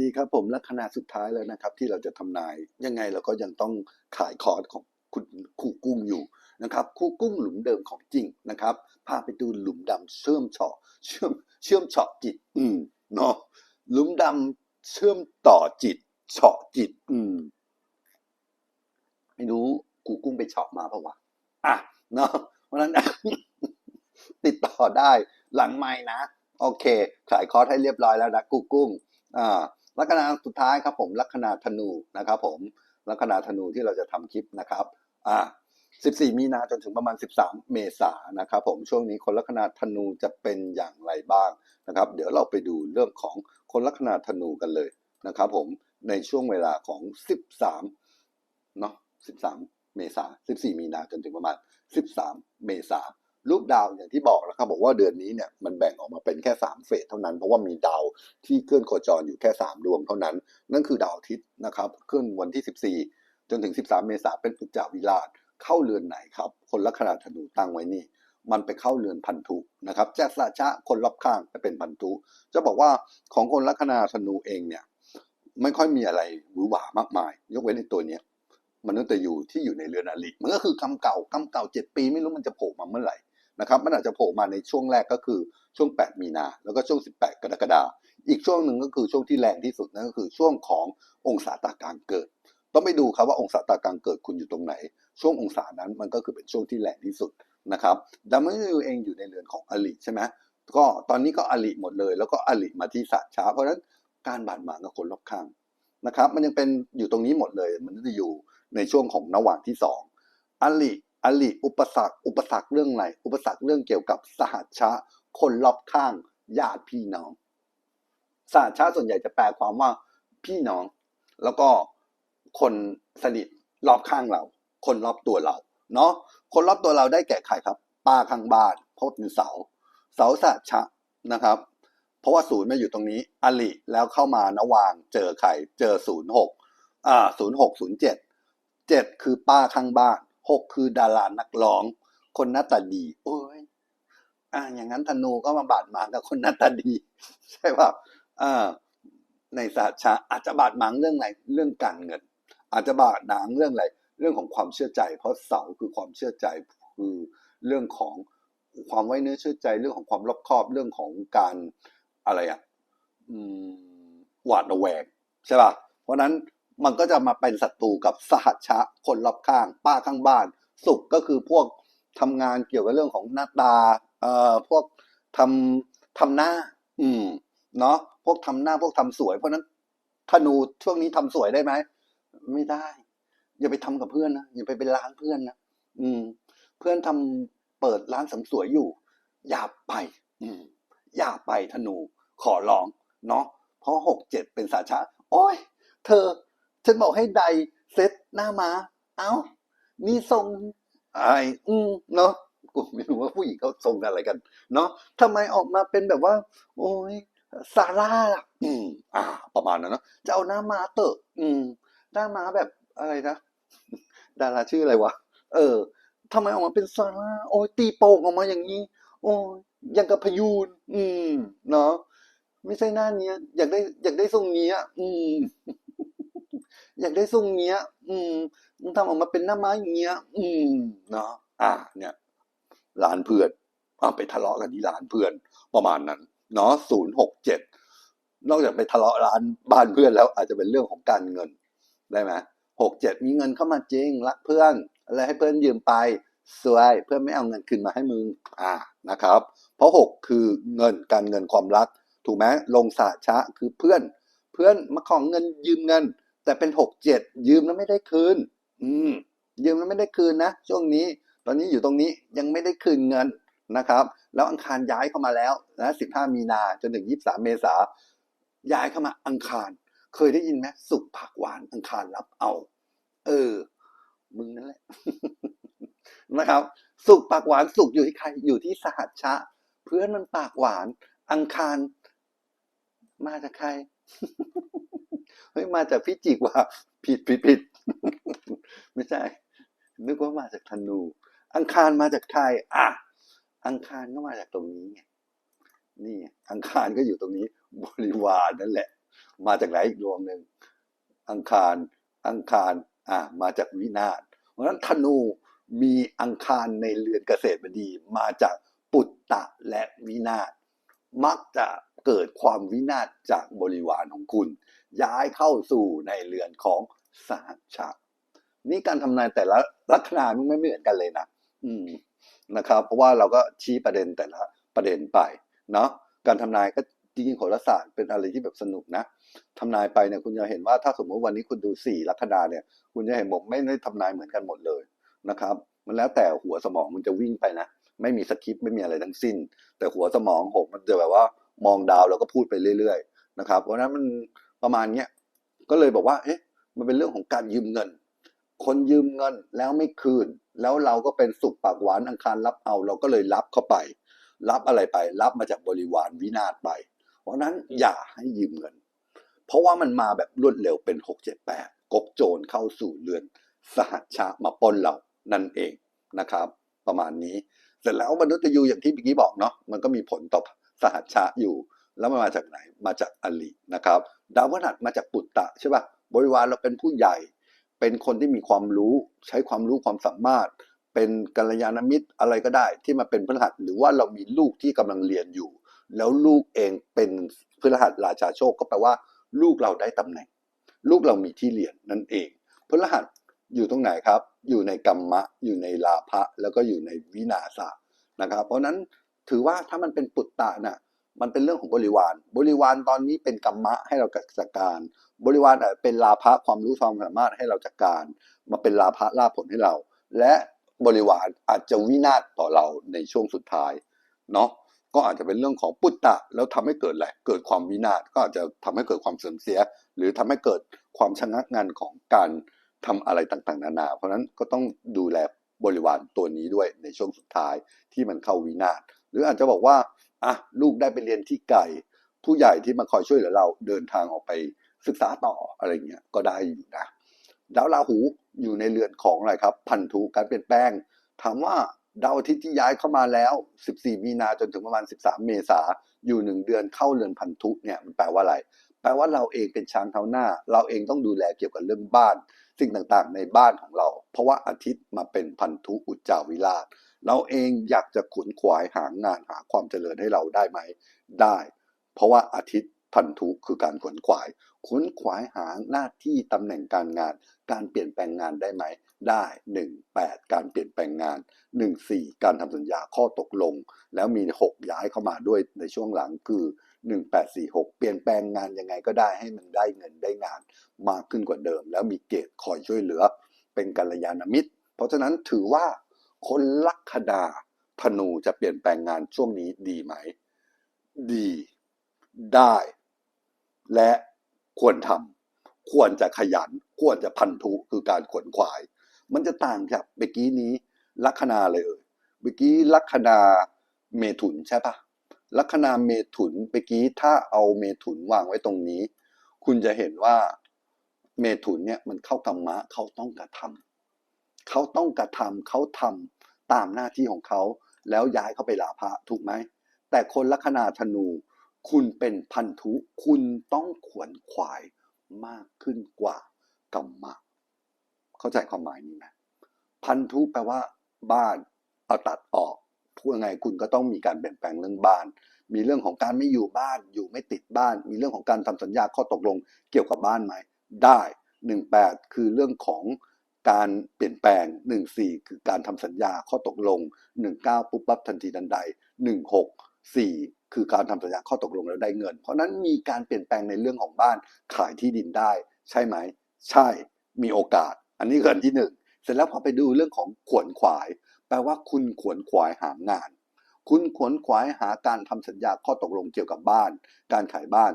ดีครับผมและขนาดสุดท้ายแล้วนะครับ ที่เราจะทำนายยังไงเราก็ยังต้องขายคอร์สของคุณครูกุ้งอยู่นะครับครูกุ้งหลุมเดิมของจริงนะครับพาไปดูหลุมดำเชื่อมเฉาะเชื่อมเชื่อมเฉาะจิต อืมเนาะหลุมดำเชื่อมต่อจิตเฉาะจิต อืมไม่รู้ครูกุ้งไปเฉาะมาปะวะอะเนาะเพราะฉะนั้นติดต่อได้หลังไม้นะ โอเค ขายคอร์สให้เรียบร้อยแล้วนะกูกุ้ง อ่า ลัคนาสุดท้ายครับผมลัคนาธนูนะครับผมลัคนาธนูที่เราจะทำคลิปนะครับอ่า14 มีนาจนถึงประมาณ 13 เมษายนนะครับผมช่วงนี้คนลัคนาธนูจะเป็นอย่างไรบ้างนะครับ เดี๋ยวเราไปดูเรื่องของคนลัคนาธนูกันเลยนะครับผมในช่วงเวลาของ 13เนาะ13 เมษา14 มีนาจนถึงประมาณ 13 เมษา รูปดาวอย่างที่บอกแล้วครับบอกว่าเดือนนี้เนี่ยมันแบ่งออกมาเป็นแค่ 3 เฟสเท่านั้น เพราะว่ามีดาวที่เคลื่อนโคจรอยู่แค่ 3 ดวงเท่านั้น นั่นคือดาวอาทิตย์นะครับเคลื่อนวันที่ 14 จนถึง 13 เมษายนเป็นอุจจาวิราชเข้าเรือนไหนครับ คนลัคนาธนูตั้งไว้นี่ มันไปเข้าเรือนพันธุนะครับแจากสาชะคนรอบข้างไปเป็นพันธุจะบอกว่าของคนลัคนาธนูเองเนี่ยไม่ค่อยมีอะไรหวือหวามากมาย ยกเว้นในตัวเนี้ยมนุษย์ตยูที่อยู่ในเรือนอริมันก็คือกรรมเก่ากรรมเก่าเจ็ดปีไม่รู้มันจะโผล่มาเมื่อไหร่ นะครับมันอาจจะโผล่มาในช่วงแรกก็คือช่วง 8 มีนา แล้วก็ช่วง 18 กรกฎาคมอีกช่วงหนึ่งก็คือช่วงที่แรงที่สุดนั่นก็คือช่วงขององศาตากลางเกิด ต้องไปดูครับว่าองศาตากลางเกิดคุณอยู่ตรงไหน ช่วงองศานั้นมันก็คือเป็นช่วงที่แรงที่สุดนะครับดัมเบิลเองอยู่ในเรือนของอลิใช่ไหมก็ตอนนี้ก็อลิหมดเลย แล้วก็อลิมาที่สาช้า เพราะฉะนั้นการบาดหมางกับคนรอบข้างนะครับ มันยังเป็นอยู่ตรงนี้หมดเลย มันจะอยู่ในช่วงของระหว่างที่สองอลิ อลิอุปสรรค อุปสรรคเรื่องอะไรอุปสรรคเรื่องเกี่ยวกับสหัชะ คนรอบข้างญาติพี่น้องสหัชชะส่วนใหญ่จะแปลความว่าพี่น้อง แล้วก็คนสนิทรอบข้างเรา คนรอบตัวเรา เนาะคนรอบตัวเราได้แก่ใครครับ ป้าข้างบ้านเพราะเป็นเสา เสาสหัชชะนะครับ เพราะว่าศูนย์มาอยู่ตรงนี้อลิแล้วเข้ามานวางเจอใครเจอศูนย์หกอ่าศูนย์หกศูนย์เจ็ดเจ็ดคือป้าข้างบ้าน หกคือดารานักร้อง คนหน้าตาดี โอ้ยอ่าอย่างนั้นธนูก็มาบาดหมางกับคนหน้าตาดี ใช่ป่ะอ่าในสาชาอาจจะบาดหมางเรื่องอะไรเรื่องการเงิน อาจจะบาดหมางเรื่องอะไรเรื่องของความเชื่อใจ เพราะเสาคือความเชื่อใจคือเรื่องของความไว้เนื้อเชื่อใจเรื่องของความรอบคอบเรื่องของการอะไรอะอืมหวาดระแวงใช่ป่ะเพราะนั้น มันก็จะมาเป็นศัตรูกับสหชะคนรอบข้าง ป้าข้างบ้าน สุขก็คือพวกทำงานเกี่ยวกับเรื่องของหน้าตาเอ่อพวกทำทำหน้า อืมเนาะพวกทำหน้าพวกทำสวย เพราะนั้นธนูช่วงนี้ทำสวยได้ไหมไม่ได้ อย่าไปทำกับเพื่อนนะอย่าไปเป็นร้านเพื่อนนะอืม เพื่อนทำเปิดร้านเสริมสวยอยู่ อย่าไป อืม อย่าไปธนูขอร้องเนาะเพราะหกเจ็ดเป็นสาชะโอ้ยเธอ ฉันบอกให้ใดเซ็ตหน้ามาเอ้ามีทรงไอ้อืมเนาะกูไม่รู้ว่าผู้หญิงเขาทรงอะไรกัน เนาะทำไมออกมาเป็นแบบว่า โอ้ยซาร่าล่ะอืม อ่า ประมาณนั้นเนาะจะเอาหน้ามาเตอะอืม หน้ามาแบบอะไรนะดาราชื่ออะไรวะเออทำไมออกมาเป็นซาร่าโอ้ยตีโป่งออกมาอย่างนี้ โอ้ยยังกับพยูนอืม เนาะไม่ใช่หน้าเนี้ย อยากได้ อยากได้ทรงเนี้ยอืม อยากได้ทรงเนี้ย อืมมึงทำออกมาเป็นหน้าไม้อย่างเงี้ย อืมเนาะอ่า เนี่ยร้านเพื่อนอ่าไปทะเลาะกันที่ร้านเพื่อน ประมาณนั้น เนาะศูนย์หกเจ็ดนอกจากไปทะเลาะร้านบ้านเพื่อนแล้วอาจจะเป็นเรื่องของการเงินได้ไหมหกเจ็ดมีเงินเข้ามาจริงรักเพื่อนอะไรให้เพื่อนยืมไปสวยเพื่อนไม่เอาเงินคืนมาให้มึงอ่านะครับ เพราะหกคือเงินการเงินความรัก ถูกไหมลงสาชะคือเพื่อน เพื่อนมาของเงินยืมเงิน แต่เป็นหกเจ็ดยืมแล้วไม่ได้คืน อืม ยืมแล้วไม่ได้คืนนะช่วงนี้ ตอนนี้อยู่ตรงนี้ยังไม่ได้คืนเงินนะครับ แล้วอังคารย้ายเข้ามาแล้วนะสิบห้ามีนาจนถึงยี่สามเมษาย้ายเข้ามาอังคาร เคยได้ยินไหมสุขผักหวานอังคารรับเอา เออ มึงนั่นแหละนะครับ สุขปากหวานสุขอยู่ที่ใครอยู่ที่สหัชชะ เพื่อนมันปากหวาน อังคาร มาจากใคร เฮ้ยมาจากพิจิกว่า ผิดผิดผิดไม่ใช่ นึกว่ามาจากธนู อังคารมาจากใครอะ อังคารก็มาจากตรงนี้ไงนี่อังคารก็อยู่ตรงนี้ บริวารนั่นแหละ มาจากไหนอีกดวงหนึ่งอังคาร อังคาร อ่ามาจากวินาศเพราะฉะนั้นธนูมีอังคารในเรือนเกษตรบดี มาจากปุตตะและวินาศมักจะเกิดความวินาศจากบริวารของคุณ ย้ายเข้าสู่ในเรือนของสหัชชานี่การทำนายแต่ละลัคนามันไม่เหมือนกันเลยนะอืมนะครับ เพราะว่าเราก็ชี้ประเด็นแต่ละประเด็นไปเนาะการทำนายก็จริงๆโหราศาสตร์เป็นอะไรที่แบบสนุกนะทำนายไปเนี่ยคุณจะเห็นว่าถ้าสมมติวันนี้คุณดูสี่ลัคนาเนี่ย คุณจะเห็นผมไม่ได้ทำนายเหมือนกันหมดเลยนะครับ มันแล้วแต่หัวสมองมันจะวิ่งไปนะไม่มีสคริปต์ไม่มีอะไรทั้งสิ้น แต่หัวสมองผมมันจะแบบว่ามองดาวแล้วก็พูดไปเรื่อย ๆ นะครับ เพราะฉะนั้นมัน ประมาณเนี้ยก็เลยบอกว่า เอ๊ะ มันเป็นเรื่องของการยืมเงิน คนยืมเงินแล้วไม่คืน แล้วเราก็เป็นสุขปากหวานอังคารรับเอา เราก็เลยรับเข้าไป รับอะไรไป รับมาจากบริวารวินาศไป เพราะฉะนั้นอย่าให้ยืมเงิน เพราะว่ามันมาแบบรวดเร็วเป็นหกเจ็ดแปดกบโจรเข้าสู่เรือน สหัชชะมาปล้นเรานั่นเองนะครับ ประมาณนี้เสร็จแล้วมนุษย์ยูอย่างที่เมื่อกี้บอกเนาะมันก็มีผลต่อสหัชชะอยู่ แล้วมันมาจากไหนมาจากอลินะครับ ดาวพฤหัสมาจากปุตตะใช่ป่ะบริวารเราเป็นผู้ใหญ่ เป็นคนที่มีความรู้ใช้ความรู้ความสามารถ เป็นกัลยาณมิตรอะไรก็ได้ที่มาเป็นพฤหัสหรือว่าเรามีลูกที่กำลังเรียนอยู่ แล้วลูกเองเป็นพฤหัสราชาโชคก็แปลว่า ลูกเราได้ตำแหน่ง ลูกเรามีที่เรียนนั่นเองพฤหัสอยู่ตรงไหนครับ อยู่ในกรรมะ อยู่ในลาภะแล้วก็อยู่ในวินาศะนะครับ เพราะฉะนั้นถือว่าถ้ามันเป็นปุตตะน่ะ มันเป็นเรื่องของบริวาร บริวารตอนนี้เป็นกรรมะให้เราจัดการ บริวารอาจจะเป็นลาภะความรู้ความสามารถให้เราจัดการ มาเป็นลาภะลาผลให้เรา และบริวารอาจจะวินาศต่อเราในช่วงสุดท้ายเนาะก็อาจจะเป็นเรื่องของปุตตะแล้วทำให้เกิดอะไรเกิดความวินาศก็อาจจะทำให้เกิดความเสื่อมเสีย หรือทำให้เกิดความชะงักงันของการทำอะไรต่างๆ นานา เพราะนั้นก็ต้องดูแลบริวารตัวนี้ด้วยในช่วงสุดท้ายที่มันเข้าวินาศหรืออาจจะบอกว่า อะลูกได้ไปเรียนที่ไกลผู้ใหญ่ที่มาคอยช่วยเหลือเราเดินทางออกไปศึกษาต่ออะไรเงี้ยก็ได้อยู่นะดาวราหูอยู่ในเรือนของอะไรครับ พันธุการเปลี่ยนแปลง ถามว่าดาวอาทิตย์ที่ย้ายเข้ามาแล้ว 14 มีนาจนถึงประมาณ 13 เมษาอยู่หนึ่งเดือนเข้าเรือนพันธุเนี่ยมันแปลว่าอะไร แปลว่าเราเองเป็นช้างเท้าหน้า เราเองต้องดูแลเกี่ยวกับเรื่องบ้าน สิ่งต่างๆ ในบ้านของเรา เพราะว่าอาทิตย์มาเป็นพันธุอุจจาวิราช เราเองอยากจะขวนขวายหางานหาความเจริญให้เราได้ไหม ได้ เพราะว่าอาทิตย์พันธุคือการขวนขวายขวนขวายหาหน้าที่ตำแหน่งการงาน การเปลี่ยนแปลงงานได้ไหม ได้หนึ่งแปดการเปลี่ยนแปลงงานหนึ่งสี่การทำสัญญาข้อตกลง แล้วมีหกย้ายเข้ามาด้วยในช่วงหลังคือหนึ่งแปดสี่หกเปลี่ยนแปลงงานยังไงก็ได้ให้มันได้เงินได้งาน มากขึ้นกว่าเดิม แล้วมีเกตคอยช่วยเหลือ เป็นกัลยาณมิตร เพราะฉะนั้นถือว่า คนลัคนาธนูจะเปลี่ยนแปลงงานช่วงนี้ดีไหม ดี ได้ และควรทำควรจะขยัน ควรจะพันธุคือการขวนขวาย มันจะต่างจากเมื่อกี้นี้ลัคนาเลยเอ่ยเมื่อกี้ลัคนาเมถุนใช่ปะลัคนาเมถุนเมื่อกี้ถ้าเอาเมถุนวางไว้ตรงนี้ คุณจะเห็นว่าเมถุนเนี่ยมันเข้ากรรมะเขาต้องกระทำเขาต้องกระทำเขาทำ ตามหน้าที่ของเขา แล้วย้ายเขาไปลาภะถูกไหม แต่คนลัคนาธนู คุณเป็นพันธุคุณต้องขวนขวายมากขึ้นกว่ากรรมะ เข้าใจความหมายนี้ไหมพันธุแปลว่า บ้านเอาตัดออกพูดยังไงคุณก็ต้องมีการเปลี่ยนแปลงเรื่องบ้าน มีเรื่องของการไม่อยู่บ้าน อยู่ไม่ติดบ้าน มีเรื่องของการทำสัญญาข้อตกลง เกี่ยวกับบ้านไหมได้หนึ่งแปดคือเรื่องของ การเปลี่ยนแปลงหนึ่งสี่คือการทำสัญญาข้อตกลงหนึ่งเก้าปุ๊บปั๊บทันทีทันใดหนึ่งหกสี่คือการทำสัญญาข้อตกลงแล้วได้เงิน เพราะนั้นมีการเปลี่ยนแปลงในเรื่องของบ้านขายที่ดินได้ ใช่ไหม ใช่มีโอกาส อันนี้คืออันที่หนึ่งเสร็จแล้วพอไปดูเรื่องของขวนขวาย แปลว่าคุณขวนขวายหางาน คุณขวนขวายหาการทำสัญญาข้อตกลงเกี่ยวกับบ้าน การขายบ้าน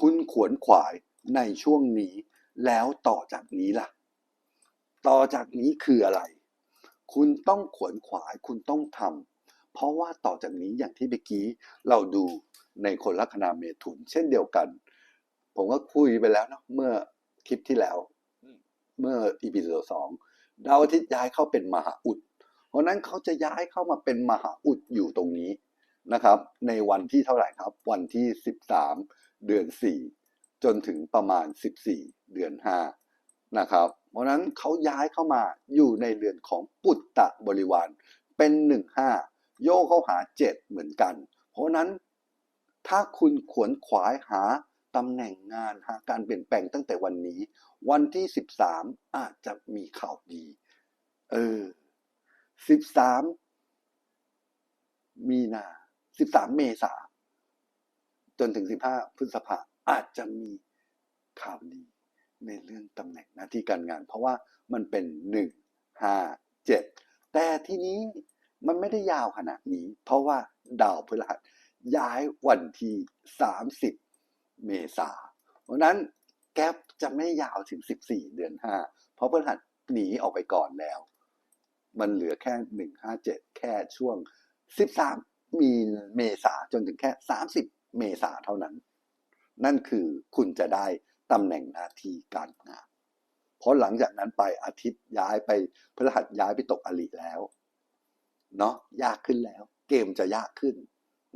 คุณขวนขวายในช่วงนี้ แล้วต่อจากนี้ล่ะ ต่อจากนี้คืออะไร คุณต้องขวนขวายคุณต้องทำเพราะว่าต่อจากนี้อย่างที่เมื่อกี้เราดูในคนลัคนาเมถุน เช่นเดียวกัน ผมก็คุยไปแล้วเนาะเมื่อคลิปที่แล้ว เมื่ออีพีสองดาวอาทิตย์ย้ายเข้าเป็นมหาอุด เพราะนั้นเขาจะย้ายเข้ามาเป็นมหาอุดอยู่ตรงนี้นะครับ ในวันที่เท่าไหร่ครับ วันที่ 13 เดือนจนถึงประมาณ 14 เดือน 5 นะครับ เพราะนั้นเขาย้ายเข้ามาอยู่ในเรือนของปุตตะบริวาร เป็น 1 5 โยกเข้าหา 7 เหมือนกัน เพราะฉะนั้นถ้าคุณขวนขวายหาตำแหน่งงานหาการเปลี่ยนแปลงตั้งแต่วันนี้ วันที่ 13 อาจจะมีข่าวดี เออ 13 มีนา 13 เมษาจนถึง 15 พฤษภาอาจจะมีข่าวดี ในเรื่องตำแหน่งหน้าที่การงาน เพราะว่ามันเป็น 1 5 7 แต่ทีนี้มันไม่ได้ยาวขนาดนี้ เพราะว่าดาวพฤหัสย้ายวันที่ 30 เมษาเพราะฉะนั้นแก๊ปจะไม่ยาวถึง 14 เดือน 5 เพราะพฤหัสหนีออกไปก่อนแล้ว มันเหลือแค่ 157 แค่ช่วง 13 มีเมษาจนถึงแค่ 30 เมษาเท่านั้น นั่นคือคุณจะได้ ตำแหน่งหน้าที่การงาน เพราะหลังจากนั้นไปอาทิตย์ย้ายไปพฤหัสย้ายไปตกอลิแล้วเนาะยากขึ้นแล้ว เกมจะยากขึ้น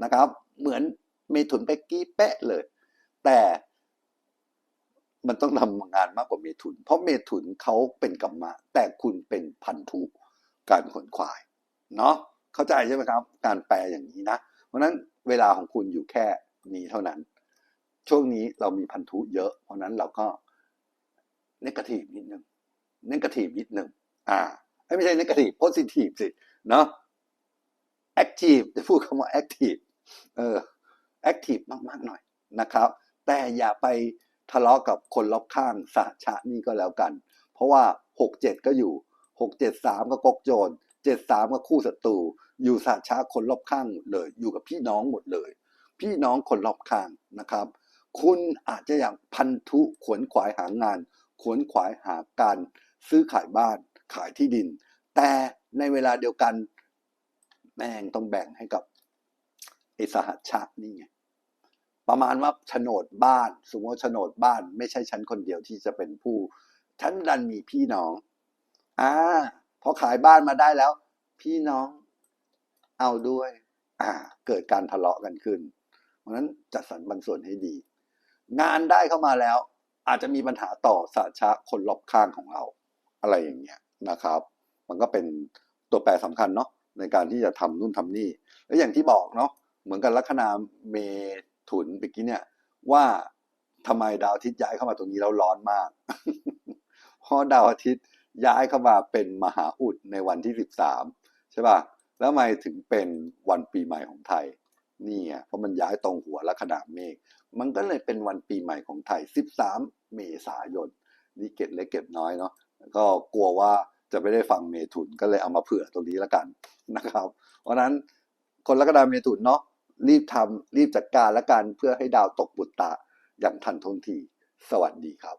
นะครับ เหมือนเมถุนเปกกี้เป๊ะเลย แต่มันต้องทำงานมากกว่าเมถุน เพราะเมถุนเขาเป็นกรรมะ แต่คุณเป็นพันธุการขนควาย เนาะเข้าใจใช่ไหมครับ การแปลอย่างนี้นะ เพราะนั้นเวลาของคุณอยู่แค่นี้เท่านั้น ช่วงนี้เรามีพันธุเยอะ เพราะนั้นเราก็เนกาทีฟนิดนึงเนกาทีฟนิดนึงอ่าไม่ใช่เนกาทีฟโพซิทีฟสิเนาะแอคทีฟจะพูดคำว่าแอคทีฟเออแอคทีฟมากๆหน่อยนะครับ แต่อย่าไปทะเลาะกับคนรอบข้างสาชะนี่ก็แล้วกัน เพราะว่าหกเจ็ดก็อยู่หกเจ็ดสามก็กกโจรเจ็ดสามก็คู่ศัตรูอยู่สาชะคนรอบข้างหมดเลย อยู่กับพี่น้องหมดเลย พี่น้องคนรอบข้างนะครับ คุณอาจจะอยางพันธุขวนขวายหางาน ขวนขวายหาการซื้อขายบ้านขายที่ดิน แต่ในเวลาเดียวกัน แม่งต้องแบ่งให้กับไอสหัชชานี่ไงประมาณว่าโฉนดบ้าน สมมติว่าโฉนดบ้าน ไม่ใช่ฉันคนเดียวที่จะเป็นผู้ฉันดันมีพี่น้องอ่าพอขายบ้านมาได้แล้ว พี่น้องเอาด้วย อ่า เกิดการทะเลาะกันขึ้น เพราะฉะนั้นจัดสรรปันส่วนให้ดี งานได้เข้ามาแล้ว อาจจะมีปัญหาต่อสาชะคนรอบข้างของเรา อะไรอย่างเงี้ยนะครับ มันก็เป็นตัวแปรสำคัญเนาะในการที่จะทำนู่นทำนี่ แล้วอย่างที่บอกเนาะเหมือนกับลัคนาเมถุนเมื่อกี้เนี่ยว่าทำไมดาวอาทิตย์ย้ายเข้ามาตรงนี้แล้วร้อนมาก เพราะดาวอาทิตย์ย้ายเข้ามาเป็นมหาอุดในวันที่สิบสามใช่ป่ะ แล้วทำไมถึงเป็นวันปีใหม่ของไทย นี่ไงเพราะมันย้ายตรงหัวลัคนาเมฆมันก็เลยเป็นวันปีใหม่ของไทย 13 เมษายน นี่เก็บเล็กเก็บน้อยเนาะก็กลัวว่าจะไม่ได้ฟังเมถุนก็เลยเอามาเผื่อตรงนี้ล้วกันนะครับ เพราะนั้นคนลัคนาเมถุนเนาะรีบทำรีบจัดการล้วกันเพื่อให้ดาวตกบุตตะอย่างทันท่วงที สวัสดีครับ